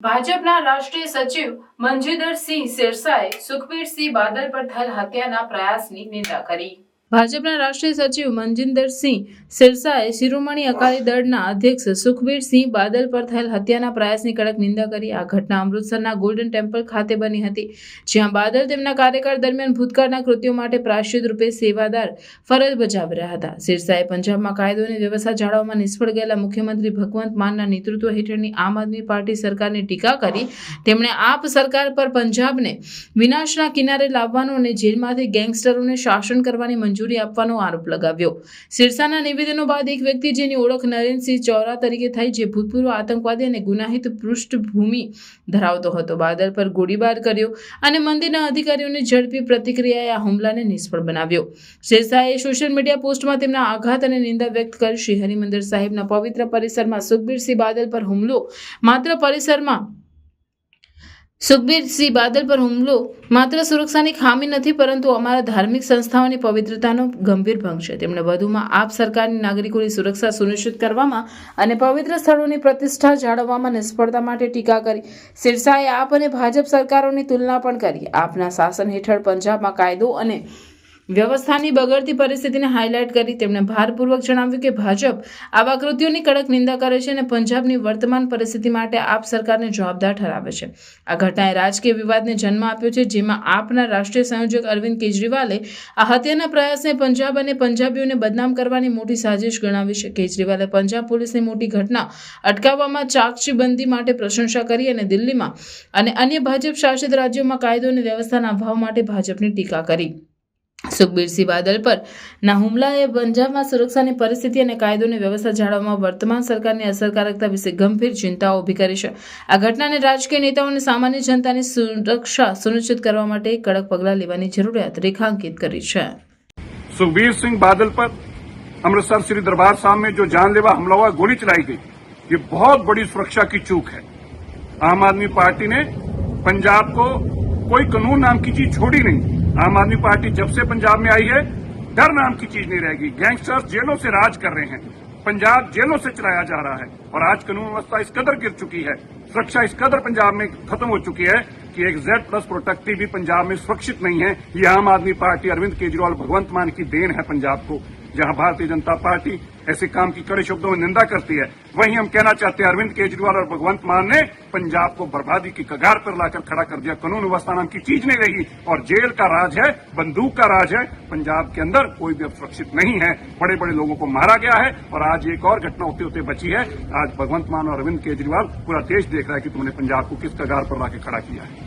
ભાજપના રાષ્ટ્રીય સચિવ મંજીધરસિંહ સિરસાએ સુખબીરસિંહ બાદલ પર થયેલ હત્યાના પ્રયાસની નિંદા કરી. ભાજપના રાષ્ટ્રીય સચિવ મનજિંદરસિંહ સિરસાએ શિરોમણી અકાલી દળના અધ્યક્ષ સુખબીરસિંહ બાદલ પર થયેલ હત્યાના પ્રયાસની કડક નિંદા કરી. આ ઘટના અમૃતસરના ગોલ્ડન ટેમ્પલ ખાતે બની હતી, જ્યાં બાદલ તેમના કાર્યકાળ દરમિયાન ભૂતકાળના કૃત્યો માટે પ્રાશ્ચિત રૂપે સેવાદાર ફરજ બજાવી રહ્યા હતા. સિરસાએ પંજાબમાં કાયદો અને વ્યવસ્થા જાળવવામાં નિષ્ફળ ગયેલા મુખ્યમંત્રી ભગવંત માનના નેતૃત્વ હેઠળની આમ આદમી પાર્ટી સરકારની ટીકા કરી. તેમણે આપ સરકાર પર પંજાબને વિનાશના કિનારે લાવવાનો અને જેલમાંથી ગેંગસ્ટરોને શાસન કરવાની મંજૂરી આપવાનો આરોપ લગાવ્યો. સિરસાના નિવેદનો બાદ એક વ્યક્તિ જેની ઓળખ નરેન્દ્રસિંહ ચૌરા તરીકે થઈ, જે ભૂતપૂર્વ આતંકવાદી અને ગુનાહિત પૃષ્ઠભૂમિ ધરાવતો હતો બાદલ પર ગોળીબાર કર્યો અને મંદિરના અધિકારીઓને ઝડપી પ્રતિક્રિયાએ આ હુમલાને નિષ્ફળ બનાવ્યો. સિરસાએ સોશિયલ મીડિયા પોસ્ટમાં તેમના આઘાત અને નિંદા વ્યક્ત કરી શ્રી હરિમંદર સાહેબના પવિત્ર પરિસરમાં સુખબીરસિંહ બાદલ પર હુમલો. માત્ર પરિસરમાં સુખબીરસિંહ બાદલ પર હુમલો માત્ર સુરક્ષાની ખામી નથી, પરંતુ અમારા ધાર્મિક સંસ્થાઓની પવિત્રતાનો ગંભીર ભંગ છે. તેમણે વધુમાં આપ સરકારની નાગરિકોની સુરક્ષા સુનિશ્ચિત કરવામાં અને પવિત્ર સ્થળોની પ્રતિષ્ઠા જાળવવામાં નિષ્ફળતા માટે ટીકા કરી. સિરસાએ આપ અને ભાજપ સરકારોની તુલના પણ કરી. આપના શાસન હેઠળ પંજાબમાં કાયદો અને વ્યવસ્થાની બગડતી પરિસ્થિતિને હાઇલાઇટ કરી તેમણે ભારપૂર્વક જણાવ્યું કે ભાજપ આવા કૃત્યોની કડક નિંદા કરે છે અને પંજાબની વર્તમાન પરિસ્થિતિ માટે આપ સરકારને જવાબદાર ઠરાવે છે. આ ઘટનાએ રાજકીય વિવાદને જન્મ આપ્યો છે, જેમાં આપના રાષ્ટ્રીય સંયોજક અરવિંદ કેજરીવાલે આ હત્યાના પ્રયાસને પંજાબ અને પંજાબીઓને બદનામ કરવાની મોટી સાજિશ ગણાવી છે. કેજરીવાલે પંજાબ પોલીસની મોટી ઘટના અટકાવવામાં ચાકચીબંધી માટે પ્રશંસા કરી અને દિલ્હીમાં અને અન્ય ભાજપ શાસિત રાજ્યોમાં કાયદો અને વ્યવસ્થાના અભાવ માટે ભાજપની ટીકા કરી. સુખબીરસિંહ બાદલ પર ના હુમલાએ પંજાબમાં સુરક્ષાની પરિસ્થિતિ અને કાયદો અને વ્યવસ્થા જાળવવામાં વર્તમાન સરકારની અસરકારકતા વિશે ગંભીર ચિંતાઓ ઊભી કરી છે આ ઘટનાને રાજકીય નેતાઓ અને સામાન્ય જનતાની સુરક્ષા સુનિશ્ચિત કરવા માટે કડક પગલાં લેવાની જરૂરિયાત રેખાંકિત કરી છે सुखबीर सिंह बादल पर अमृतसर श्री दरबार साहब में जो जानलेवा हमला हुआ गोली चलाई गई ये बहुत बड़ी सुरक्षा की चूक है आम आदमी पार्टी ने पंजाब को कोई कानून नाम की चीज छोड़ी नहीं आम आदमी पार्टी जब से पंजाब में आई है, डर नाम की चीज़ नहीं रहेगी। गैंगस्टर्स जेलों से राज कर रहे हैं। पंजाब जेलों से चलाया जा रहा है और आज कानून व्यवस्था इस कदर गिर चुकी है, सुरक्षा इस कदर पंजाब में खत्म हो चुकी है कि एक जेड प्लस प्रोटेक्टिव भी पंजाब में सुरक्षित नहीं है। ये आम आदमी पार्टी अरविंद केजरीवाल भगवंत मान की देन है पंजाब को। जहाँ भारतीय जनता पार्टी ऐसे काम की कड़े शब्दों में निंदा करती है, वहीं हम कहना चाहते हैं, अरविंद केजरीवाल और भगवंत मान ने पंजाब को बर्बादी की कगार पर लाकर खड़ा कर दिया। कानून व्यवस्था नाम की चीज़ नहीं रही और जेल का राज है, बंदूक का राज है, पंजाब के अंदर कोई भी अब सुरक्षित नहीं है। बड़े बड़े लोगों को मारा गया है और आज एक और घटना होते होते बची है। आज भगवंत मान और अरविंद केजरीवाल पूरा देश देख रहा है कि तुमने पंजाब को किस कगार पर लाकर खड़ा किया है।